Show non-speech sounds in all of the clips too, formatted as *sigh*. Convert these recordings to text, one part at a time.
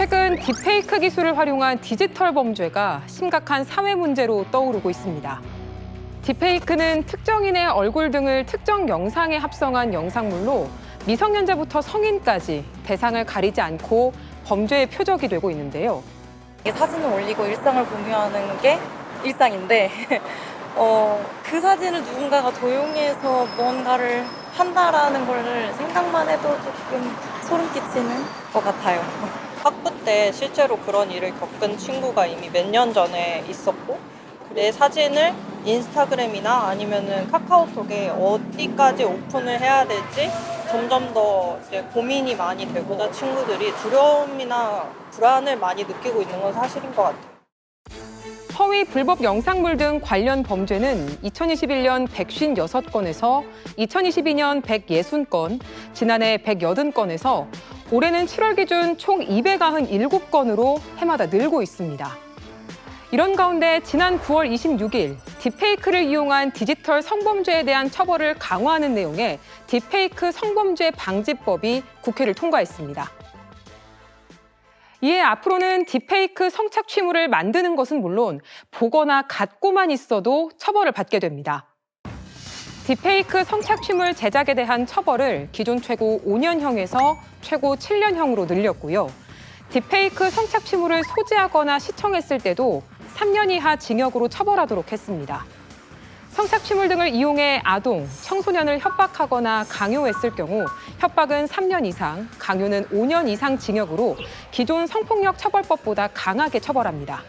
최근 딥페이크 기술을 활용한 디지털 범죄가 심각한 사회 문제로 떠오르고 있습니다. 딥페이크는 특정인의 얼굴 등을 특정 영상에 합성한 영상물로 미성년자부터 성인까지 대상을 가리지 않고 범죄의 표적이 되고 있는데요. 사진을 올리고 일상을 공유하는 게 일상인데 *laughs* 어, 그 사진을 누군가가 도용해서 무언가를 한다라는 걸 생각만 해도 조금 소름 끼치는 것 같아요. 때 실제로 그런 일을 겪은 친구가 이미 몇 년 전에 있었고 내 사진을 인스타그램이나 아니면은 카카오톡에 어디까지 오픈을 해야 될지 점점 더 이제 고민이 많이 되고자 친구들이 두려움이나 불안을 많이 느끼고 있는 건 사실인 것 같아요. 허위 불법 영상물 등 관련 범죄는 2021년 156건에서 2022년 160건, 지난해 180건에서 올해는 7월 기준 총 297건으로 해마다 늘고 있습니다. 이런 가운데 지난 9월 26일 딥페이크를 이용한 디지털 성범죄에 대한 처벌을 강화하는 내용의 딥페이크 성범죄 방지법이 국회를 통과했습니다. 이에 앞으로는 딥페이크 성착취물을 만드는 것은 물론 보거나 갖고만 있어도 처벌을 받게 됩니다. 딥페이크 성착취물 제작에 대한 처벌을 기존 최고 5년형에서 최고 7년형으로 늘렸고요. 딥페이크 성착취물을 소지하거나 시청했을 때도 3년 이하 징역으로 처벌하도록 했습니다. 성착취물 등을 이용해 아동, 청소년을 협박하거나 강요했을 경우 협박은 3년 이상, 강요는 5년 이상 징역으로 기존 성폭력 처벌법보다 강하게 처벌합니다.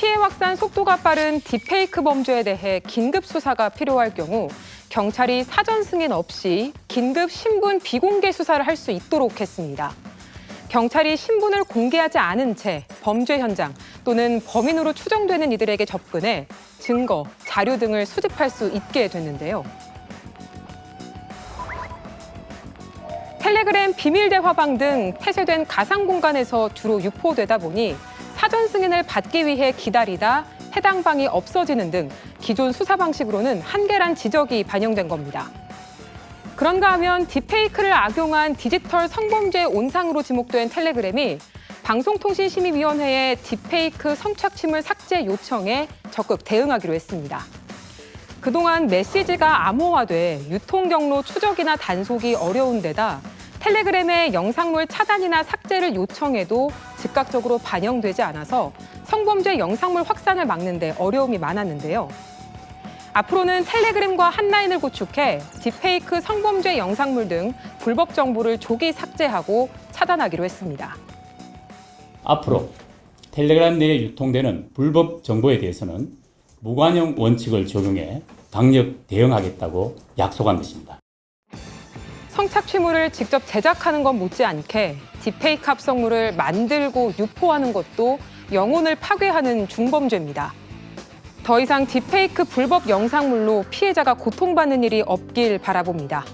피해 확산 속도가 빠른 딥페이크 범죄에 대해 긴급 수사가 필요할 경우 경찰이 사전 승인 없이 긴급 신분 비공개 수사를 할 수 있도록 했습니다. 경찰이 신분을 공개하지 않은 채 범죄 현장 또는 범인으로 추정되는 이들에게 접근해 증거, 자료 등을 수집할 수 있게 됐는데요. 텔레그램 비밀 대화방 등 폐쇄된 가상 공간에서 주로 유포되다 보니 사전 승인을 받기 위해 기다리다 해당 방이 없어지는 등 기존 수사 방식으로는 한계란 지적이 반영된 겁니다. 그런가 하면 딥페이크를 악용한 디지털 성범죄 온상으로 지목된 텔레그램이 방송통신심의위원회의 딥페이크 성착취물 삭제 요청에 적극 대응하기로 했습니다. 그동안 메시지가 암호화돼 유통 경로 추적이나 단속이 어려운 데다 텔레그램의 영상물 차단이나 삭제를 요청해도 즉각적으로 반영되지 않아서 성범죄 영상물 확산을 막는 데 어려움이 많았는데요. 앞으로는 텔레그램과 한라인을 구축해 딥페이크 성범죄 영상물 등 불법 정보를 조기 삭제하고 차단하기로 했습니다. 앞으로 텔레그램 내에 유통되는 불법 정보에 대해서는 무관용 원칙을 적용해 강력 대응하겠다고 약속한 것입니다. 성착취물을 직접 제작하는 것 못지않게 딥페이크 합성물을 만들고 유포하는 것도 영혼을 파괴하는 중범죄입니다. 더 이상 딥페이크 불법 영상물로 피해자가 고통받는 일이 없길 바라봅니다.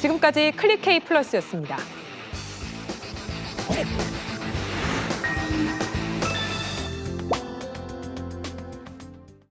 지금까지 클릭K 플러스였습니다.